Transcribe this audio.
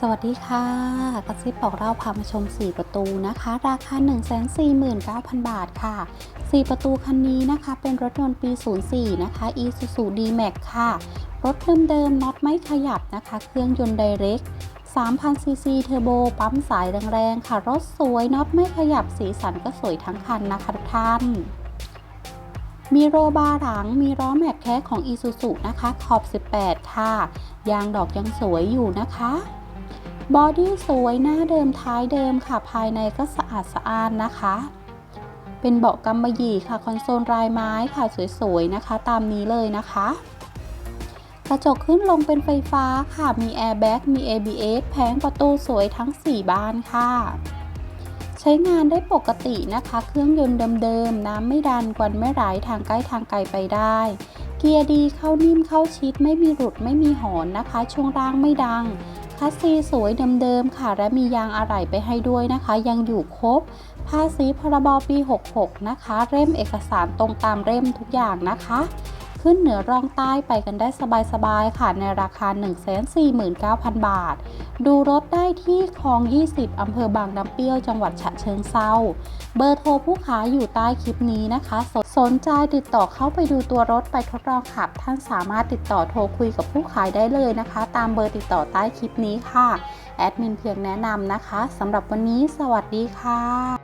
สวัสดีค่ะกระซิบบอกเราพามาชม 4 ประตูนะคะ ราคา 149,000 บาทค่ะ 4 ประตูคันนี้นะคะ เป็นรถยนต์ปี 04 นะคะ Isuzu D-Max ค่ะ รถเดิมๆน็อตไม่ขยับนะคะ เครื่องยนต์ไดเรก3,000 ซีซีเทอร์โบ ปั๊มสายแรงๆ ค่ะ รถสวยน็อตไม่ขยับสีสันก็สวยทั้งคันนะคะทุกท่านมีโรบาร์หลัง มีล้อแม็กแท้ของ Isuzu นะคะ ขอบ 18 ค่ะ ยางดอกยังสวยอยู่นะคะ บอดี้สวยหน้าเดิมท้ายเดิมค่ะ ภายในก็สะอาดสะอ้านนะคะ เป็นเบาะกำมะหยี่ค่ะ คอนโซลลายไม้ค่ะสวยๆนะคะ ตามนี้เลยนะคะ กระจกขึ้นลงเป็นไฟฟ้าค่ะ มีแอร์แบ็กมี ABS แผงประตูสวยทั้ง 4 บานค่ะ ใช้งานได้ปกตินะคะ เครื่องยนต์เดิมๆ น้ำไม่ดันกวนไม่ไหลทางใกล้ทางไกลไปได้ เกียร์ดีเข้านิ่มเข้าชิดไม่มีหลุดไม่มีหอนนะคะ ช่วงล่างไม่ดัง คัสซีสวยเดิมๆค่ะ และมียางอะไหล่ไปให้ด้วยนะคะ ยังอยู่ครบภาษีพรบปี 66 นะคะ เล่มเอกสารตรงตามเล่มทุกอย่างนะคะ ขึ้นเหนือร่องใต้ไปกันได้สบายๆค่ะในราคา 149,000 บาท ดูรถได้ที่คลอง 20 อำเภอบางน้ำเปรี้ยวจังหวัดฉะเชิงเซาเบอร์โทรผู้ขายอยู่ใต้คลิปนี้นะคะสสนใจติดต่อเข้าไปดูตัวรถไปทดลองขับ ท่านสามารถติดต่อโทรคุยกับผู้ขายได้เลยนะคะ ตามเบอร์ติดต่อใต้คลิปนี้ค่ะแอดมินเพียงแนะนำนะคะสำหรับวันนี้สวัสดีค่ะ